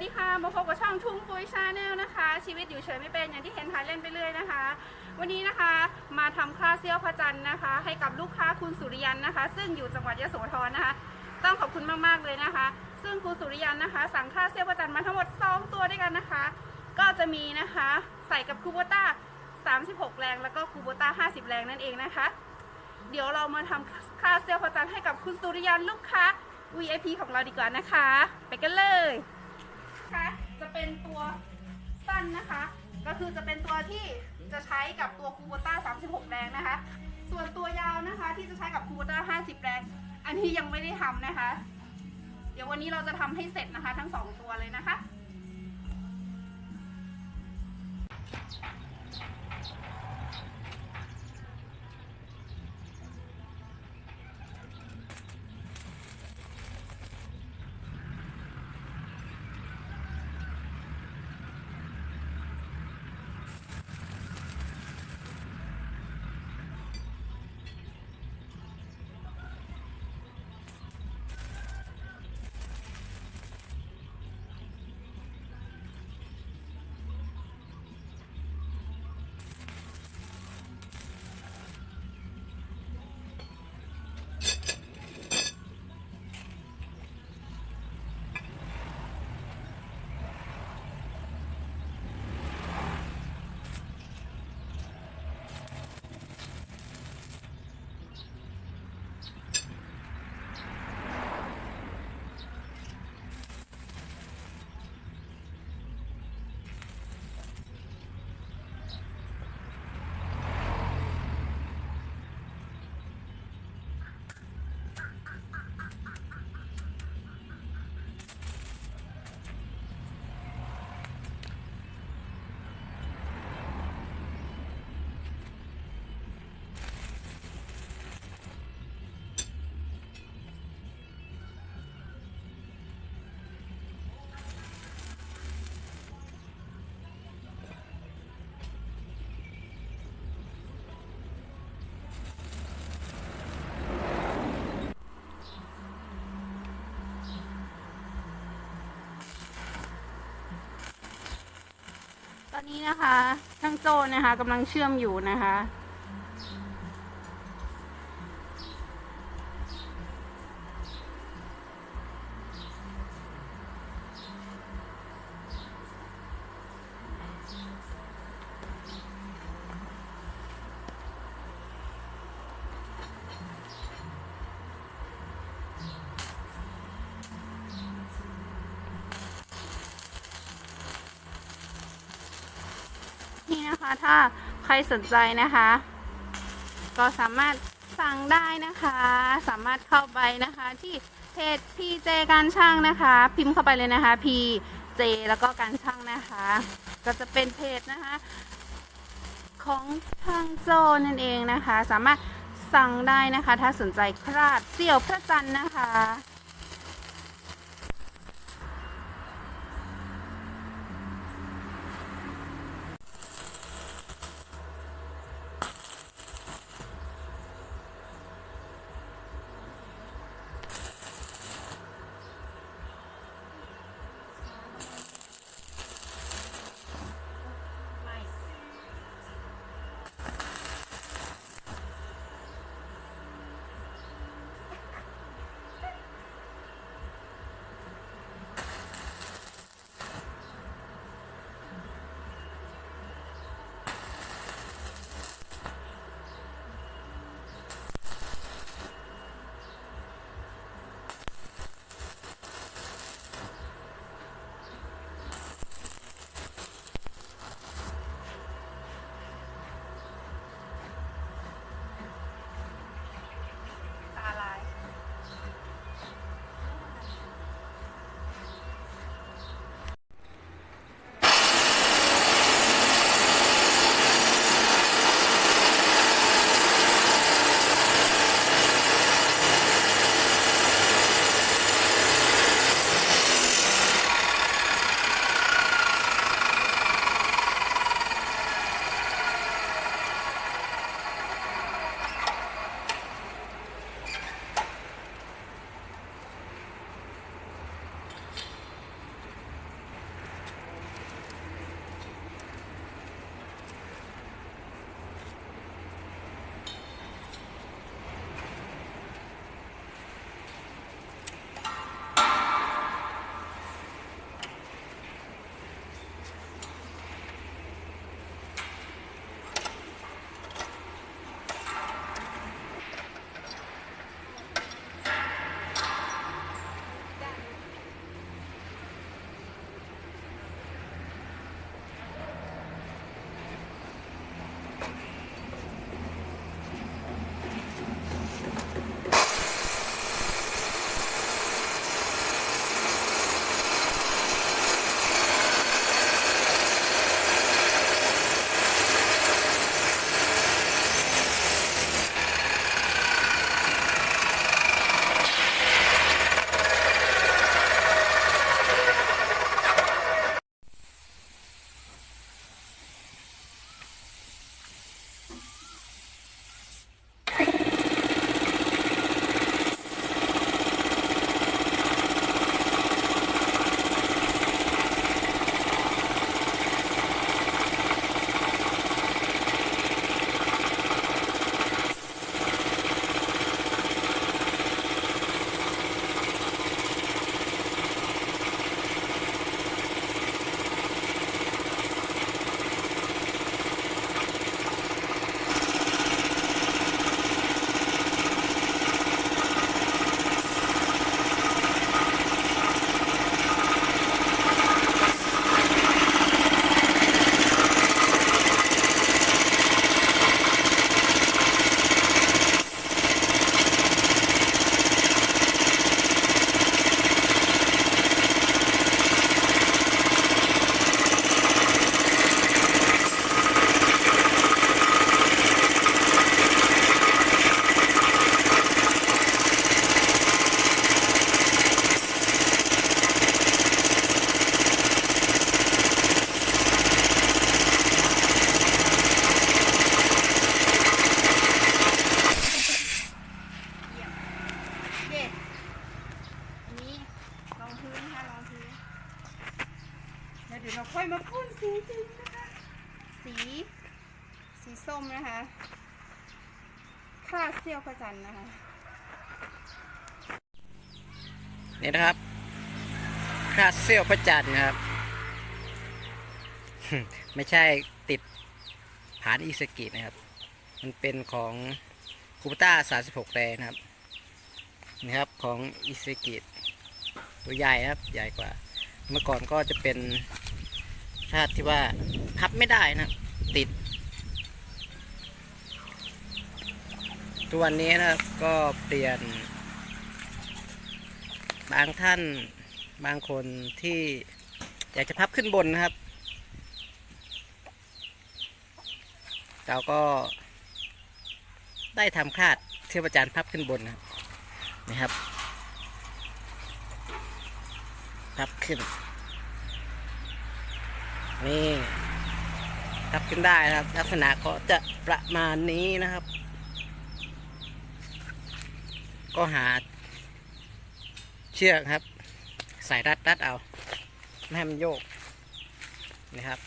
ดีค่ะ มาพบกับช่องทุ่งปุยชาแนลนะคะ ชีวิตอยู่เฉยไม่เป็นอย่างที่เห็นถ่ายเล่นไปเรื่อยนะคะ วันนี้นะคะมาทำคลาเซี่ยวพระจันทร์นะคะ ให้กับลูกค้าคุณสุริยันนะคะ ซึ่งอยู่จังหวัดยโสธรนะคะ ต้องขอบคุณมากๆเลยนะคะ ซึ่งคุณสุริยันนะคะ สั่งคลาเซี่ยวพระจันทร์มาทั้งหมด 2 ตัวด้วยกันนะคะ ก็จะมีนะคะใส่กับคูโบต้า 36 แรง แล้วก็คูโบต้า 50 แรงนั่นเองนะคะ เดี๋ยวเรามาทำคลาเซี่ยวพระจันทร์ให้กับคุณสุริยันลูกค้า VIP ของเราดีกว่านะคะ ไปกันเลย นะคะ จะเป็นตัวสั้นนะคะ ก็คือจะเป็นตัวที่จะใช้กับตัวคูโบต้า 36 แรงนะคะ ส่วนตัวยาวนะคะที่จะใช้กับคูโบต้า 50 แรง อันนี้ยังไม่ได้ทำนะคะ เดี๋ยววันนี้เราจะทำให้เสร็จนะคะ ทั้งสองตัวเลยนะคะ นี้นะคะ ทั้งโจ้นะคะกำลังเชื่อมอยู่นะคะ นะคะ ถ้าใครสนใจนะคะ ก็สามารถสั่งได้นะคะ สามารถเข้าไปนะคะที่เพจ PJ การช่างนะคะ พิมพ์เข้าไปเลยนะคะ PJ แล้วก็การช่างนะคะ ก็จะเป็นเพจนะคะ ของช่างโจนั่นเองนะคะ สามารถสั่งได้นะคะ ถ้าสนใจคราดเสี่ยวพระจันทร์นะคะ จันทร์นะคะ นี่นะครับคราเซียวพระจันทร์นะครับ ไม่ใช่ติดผานอิสกินะครับ มันเป็นของคูปต้า36แรนะครับนี่ครับของอิสกิตัวใหญ่ครับ ใหญ่กว่า เมื่อก่อนก็จะเป็นชาติที่ว่าพับไม่ได้นะ ติด ตัวนนี้นะครับก็เปลี่ยน บางท่านบางคนที่อยากจะพับขึ้นบนนะครับ เราก็ได้ทำคาดเทพจารย์พับขึ้นบนนะนะครับพับขึ้น นี่พับขึ้นได้นะครับ ลักษณะก็จะประมาณนี้นะครับ ก็หาเชือกครับ ใส่รัดรัดเอา ไม่ให้มันโยกนะครับ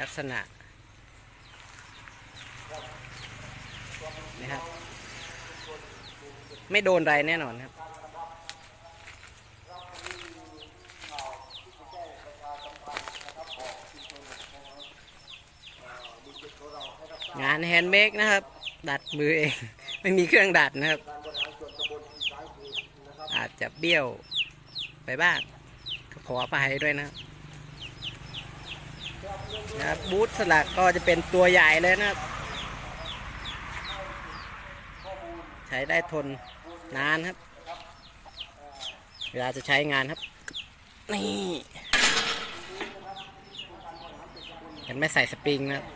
ลักษณะนะครับ ไม่โดนไรแน่นอนครับงานแฮนด์เมดนะครับ ดัดมือเอง ไม่มีเครื่องดัดนะครับ อาจจะเบี้ยวไปบ้างขออภัยด้วยนะครับนะครับบูธสลักก็จะเป็นตัวใหญ่เลยนะครับ ใช้ได้ทนนานครับ เวลาจะใช้งานครับ นี่เห็นไม่ใส่สปริงนะครับ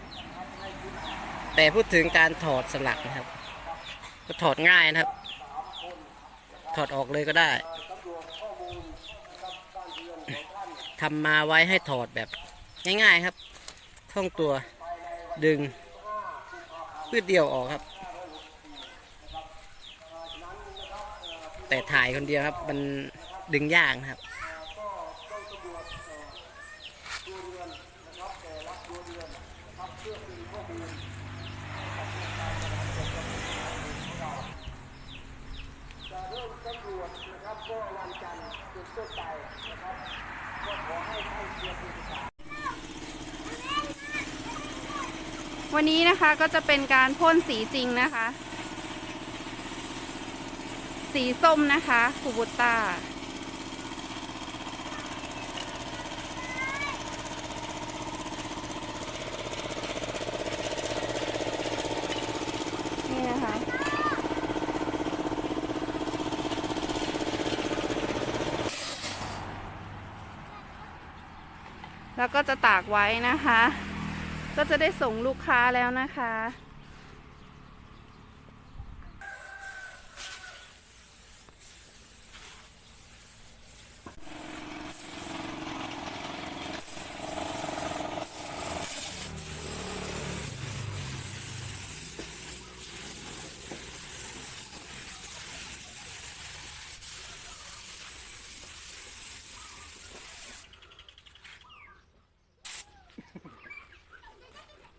แต่พูดถึงการถอดสลักนะครับ ก็ถอดง่ายนะครับ ถอดออกเลยก็ได้ทำมาไว้ให้ถอดแบบง่าย ๆครับท่องตัวดึงพืดเดียวออกครับ แต่ถ่ายคนเดียวครับ มันดึงยากครับ นะครับวันนี้นะคะก็จะเป็นการพ่นสีจริงนะคะ สีส้มนะคะคูบุต้า นี่นะคะ แล้วก็จะตากไว้นะคะ ก็จะได้ส่งลูกค้าแล้วนะคะ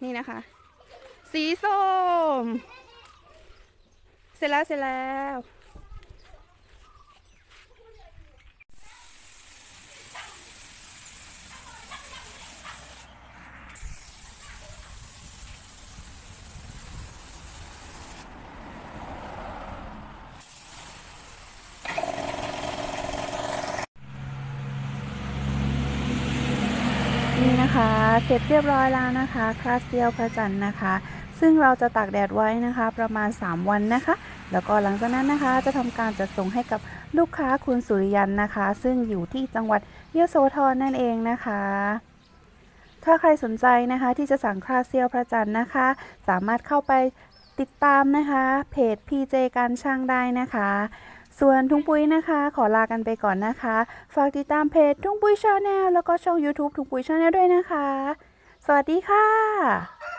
นี่นะคะ สีส้ม เสร็จแล้วเสร็จแล้ว นะคะ เสร็จเรียบร้อยแล้วนะคะคลาสเซียวพระจันทร์นะคะ ซึ่งเราจะตากแดดไว้นะคะ ประมาณ 3 วันนะคะ แล้วก็หลังจากนั้นนะคะจะทำการจัดส่งให้กับลูกค้าคุณสุริยันนะคะ ซึ่งอยู่ที่จังหวัดยโสธรนั่นเองนะคะ ถ้าใครสนใจนะคะที่จะสั่งคลาสเซียวพระจันทร์นะคะ สามารถเข้าไปติดตามนะคะ เพจ PJ การช่างได้นะคะ ส่วนทุ่งปุ้ยนะคะ ขอลากันไปก่อนนะคะ ฝากติดตามเพจทุ่งปุ้ยชาแนลแล้วก็ช่อง YouTube ทุ่งปุ้ยชาแนลด้วยนะคะ สวัสดีค่ะ